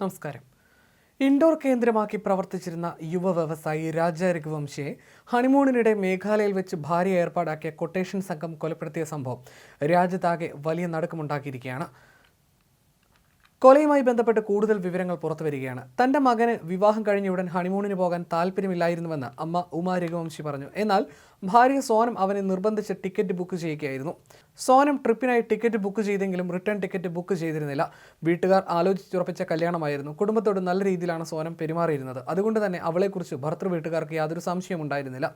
നമസ്കാരം. ഇൻഡോർ കേന്ദ്രമാക്കി പ്രവർത്തിച്ചിരുന്ന യുവ വ്യവസായി രാജ രഘുവംശിയെ ഹണിമൂണിനിടെ മേഘാലയയിൽ വെച്ച് ഭാര്യ ഏർപ്പാടാക്കിയ കൊട്ടേഷൻ സംഘം കൊലപ്പെടുത്തിയ സംഭവം രാജ്യത്താകെ വലിയ നടുക്കമുണ്ടാക്കിയിരിക്കുകയാണ്. കൊലയുമായി ബന്ധപ്പെട്ട് കൂടുതൽ വിവരങ്ങൾ പുറത്തുവരികയാണ് തന്റെ മകന് വിവാഹം കഴിഞ്ഞ ഉടൻ ഹണിമൂണിന് പോകാൻ താല്പര്യമില്ലായിരുന്നുവെന്ന് അമ്മ ഉമാ രഘുവംശി പറഞ്ഞു. എന്നാൽ ഭാര്യ സോനം അവനെ നിർബന്ധിച്ച് ടിക്കറ്റ് ബുക്ക് ചെയ്യുകയായിരുന്നു. സോനം ട്രിപ്പിനായി ടിക്കറ്റ് ബുക്ക് ചെയ്തെങ്കിലും റിട്ടേൺ ടിക്കറ്റ് ബുക്ക് ചെയ്തിരുന്നില്ല. വീട്ടുകാർ ആലോചിച്ചുറപ്പിച്ച കല്യാണമായിരുന്നു. കുടുംബത്തോട് നല്ല രീതിയിലാണ് സോനം പെരുമാറിയിരുന്നത്. അതുകൊണ്ട് തന്നെ അവളെക്കുറിച്ച് ഭർത്തൃ വീട്ടുകാർക്ക് യാതൊരു സംശയവും ഉണ്ടായിരുന്നില്ല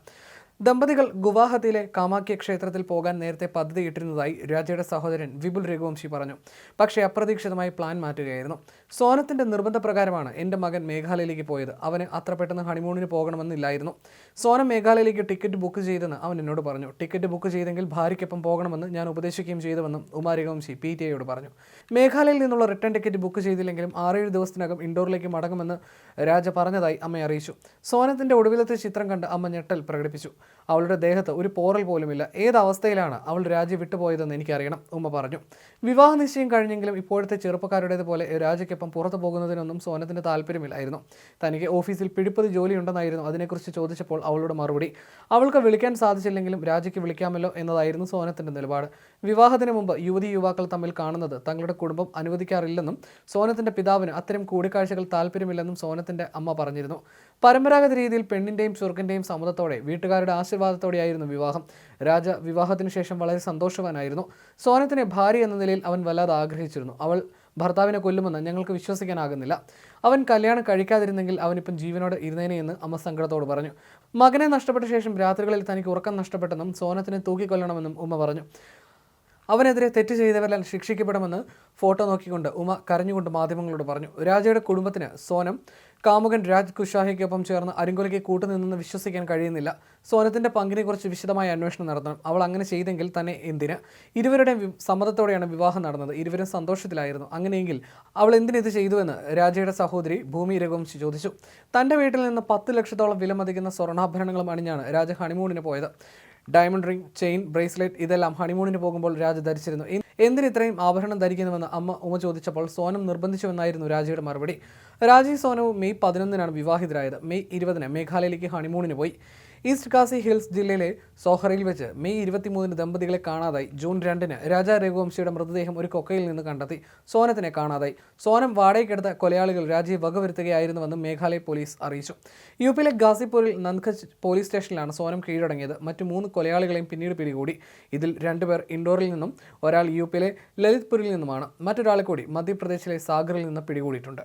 ദമ്പതികൾ ഗുവാഹത്തിയിലെ കാമാക്യ ക്ഷേത്രത്തിൽ പോകാൻ നേരത്തെ പദ്ധതിയിട്ടിരുന്നതായി രാജയുടെ സഹോദരൻ വിപുൽ രഘുവംശി പറഞ്ഞു. പക്ഷേ അപ്രതീക്ഷിതമായി പ്ലാൻ മാറ്റുകയായിരുന്നു. സോനത്തിന്റെ നിർബന്ധപ്രകാരമാണ് എന്റെ മകൻ മേഘാലയയിലേക്ക് പോയത്. അവന് അത്ര പെട്ടെന്ന് ഹണിമൂണിന് പോകണമെന്നില്ലായിരുന്നു. സോനം മേഘാലയയിലേക്ക് ടിക്കറ്റ് ബുക്ക് ചെയ്തെന്ന് അവൻ എന്നോട് പറഞ്ഞു. ടിക്കറ്റ് ബുക്ക് ചെയ്തെങ്കിൽ ഭാര്യയ്ക്കൊപ്പം പോകണമെന്ന് ഞാൻ ഉപദേശിക്കുകയും ചെയ്തുവെന്നും ഉമാ രഘുവംശി പി ടി ഐയോട് പറഞ്ഞു. മേഘാലയയിൽ നിന്നുള്ള റിട്ടേൺ ടിക്കറ്റ് ബുക്ക് ചെയ്തില്ലെങ്കിലും ആറേഴ് ദിവസത്തിനകം ഇൻഡോറിലേക്ക് മടങ്ങുമെന്ന് രാജ പറഞ്ഞതായി അമ്മയെ അറിയിച്ചു. സോനത്തിന്റെ ഒടുവിലത്തെ ചിത്രം കണ്ട് അമ്മ ഞെട്ടൽ പ്രകടിപ്പിച്ചു. അവളുടെ ദേഹത്ത് ഒരു പോറൽ പോലുമില്ല. ഏത് അവസ്ഥയിലാണ് അവൾ രാജി വിട്ടുപോയതെന്ന് എനിക്കറിയണം ഉമ്മ പറഞ്ഞു. വിവാഹ നിശ്ചയം കഴിഞ്ഞെങ്കിലും ഇപ്പോഴത്തെ ചെറുപ്പക്കാരുടേതുപോലെ രാജയ്ക്കൊപ്പം പുറത്തു പോകുന്നതിനൊന്നും സോനത്തിന് താല്പര്യമില്ലായിരുന്നു. തനിക്ക് ഓഫീസിൽ പിടിപ്പത് ജോലിയുണ്ടെന്നായിരുന്നു അതിനെക്കുറിച്ച് ചോദിച്ചപ്പോൾ അവളുടെ മറുപടി അവൾക്ക് വിളിക്കാൻ സാധിച്ചില്ലെങ്കിലും രാജയ്ക്ക് വിളിക്കാമല്ലോ എന്നതായിരുന്നു സോനത്തിന്റെ നിലപാട്. വിവാഹത്തിന് മുമ്പ് യുവതി യുവാക്കൾ തമ്മിൽ കാണുന്നത് തങ്ങളുടെ കുടുംബം അനുവദിക്കാറില്ലെന്നും സോനത്തിന്റെ പിതാവിന് അത്തരം കൂടിക്കാഴ്ചകൾ താല്പര്യമില്ലെന്നും സോനത്തിന്റെ അമ്മ പറഞ്ഞിരുന്നു. പരമ്പരാഗത രീതിയിൽ പെണ്ണിന്റെയും ചെറുക്കന്റെയും സമ്മതത്തോടെ വീട്ടുകാരുടെ ആശീർവാദത്തോടെയായിരുന്നു വിവാഹം. രാജ വിവാഹത്തിന് ശേഷം വളരെ സന്തോഷവാനായിരുന്നു. സോനത്തിനെ ഭാര്യ എന്ന നിലയിൽ അവൻ വല്ലാതെ ആഗ്രഹിച്ചിരുന്നു. അവൾ ഭർത്താവിനെ കൊല്ലുമെന്ന് ഞങ്ങൾക്ക് വിശ്വസിക്കാനാകുന്നില്ല. അവൻ കല്യാണം കഴിക്കാതിരുന്നെങ്കിൽ അവനിപ്പം ജീവനോട് ഇരുന്നേനെ എന്ന് അമ്മ സങ്കടത്തോട് പറഞ്ഞു. മകനെ നഷ്ടപ്പെട്ട ശേഷം രാത്രികളിൽ തനിക്ക് ഉറക്കം നഷ്ടപ്പെട്ടെന്നും സോനത്തിനെ തൂക്കിക്കൊല്ലണമെന്നും ഉമ്മ പറഞ്ഞു. അവനെതിരെ തെറ്റ് ചെയ്തവരെല്ലാം ശിക്ഷിക്കപ്പെടുമെന്ന് ഫോട്ടോ നോക്കിക്കൊണ്ട് ഉമ കരഞ്ഞുകൊണ്ട് മാധ്യമങ്ങളോട് പറഞ്ഞു. രാജയുടെ കുടുംബത്തിന് സോനം കാമുകൻ രാജ് കുഷാഹിക്കൊപ്പം ചേർന്ന് അരിങ്കൊലയ്ക്ക് കൂട്ടുനിന്നെന്ന് വിശ്വസിക്കാൻ കഴിയുന്നില്ല. സോനത്തിന്റെ പങ്കിനെക്കുറിച്ച് വിശദമായ അന്വേഷണം നടത്തണം. അവൾ അങ്ങനെ ചെയ്തെങ്കിൽ തന്നെ എന്തിന്? ഇരുവരുടെയും സമ്മതത്തോടെയാണ് വിവാഹം നടന്നത്. ഇരുവരും സന്തോഷത്തിലായിരുന്നു. അങ്ങനെയെങ്കിൽ അവൾ എന്തിനിത് ചെയ്തുവെന്ന് രാജയുടെ സഹോദരി ഭൂമി രഘുവംശി ചോദിച്ചു. തന്റെ വീട്ടിൽ നിന്ന് പത്ത് ലക്ഷത്തോളം വിലമതിക്കുന്ന സ്വർണാഭരണങ്ങളും അണിഞ്ഞാണ് രാജ ഹണിമൂണിന് പോയത്. ഡയമണ്ട് റിംഗ് ചെയിൻ ബ്രേസ്ലെറ്റ് ഇതെല്ലാം ഹണിമൂണിന് പോകുമ്പോൾ രാജ ധരിച്ചിരുന്നു. എന്തിന് ഇത്രയും ആഭരണം ധരിക്കണമെന്ന് അമ്മ ഉമ ചോദിച്ചപ്പോൾ സോനം നിർബന്ധിച്ചുവെന്നായിരുന്നു രാജയുടെ മറുപടി. രാജയും സോനവും മെയ് പതിനൊന്നിനാണ് വിവാഹിതരായത്. മെയ് ഇരുപതിന് മേഘാലയയിലേക്ക് ഹണിമൂണിന് പോയി. ഈസ്റ്റ് കാസി ഹിൽസ് ജില്ലയിലെ സോഹറയിൽ വെച്ച് മെയ് ഇരുപത്തിമൂന്നിന് ദമ്പതികളെ കാണാതായി. ജൂൺ രണ്ടിന് രാജാ രഘുവംശിയുടെ മൃതദേഹം ഒരു കൊക്കയിൽ നിന്ന് കണ്ടെത്തി. സോനത്തിനെ കാണാതായി. സോനം വാടകയ്ക്കെടുത്ത കൊലയാളികൾ രാജ്യം വകവരുത്തുകയായിരുന്നുവെന്ന് മേഘാലയ പോലീസ് അറിയിച്ചു. യു പിയിലെ ഗാസിപ്പൂരിൽ നന്ദ്ഖജ് പോലീസ് സ്റ്റേഷനിലാണ് സോനം കീഴടങ്ങിയത്. മറ്റു മൂന്ന് കൊലയാളികളെയും പിന്നീട് പിടികൂടി. ഇതിൽ രണ്ടുപേർ ഇൻഡോറിൽ നിന്നും ഒരാൾ യു പിയിലെ ലളിത്പൂരിൽ നിന്നുമാണ്. മറ്റൊരാളെ കൂടി മധ്യപ്രദേശിലെ സാഗറിൽ നിന്ന് പിടികൂടിയിട്ടുണ്ട്.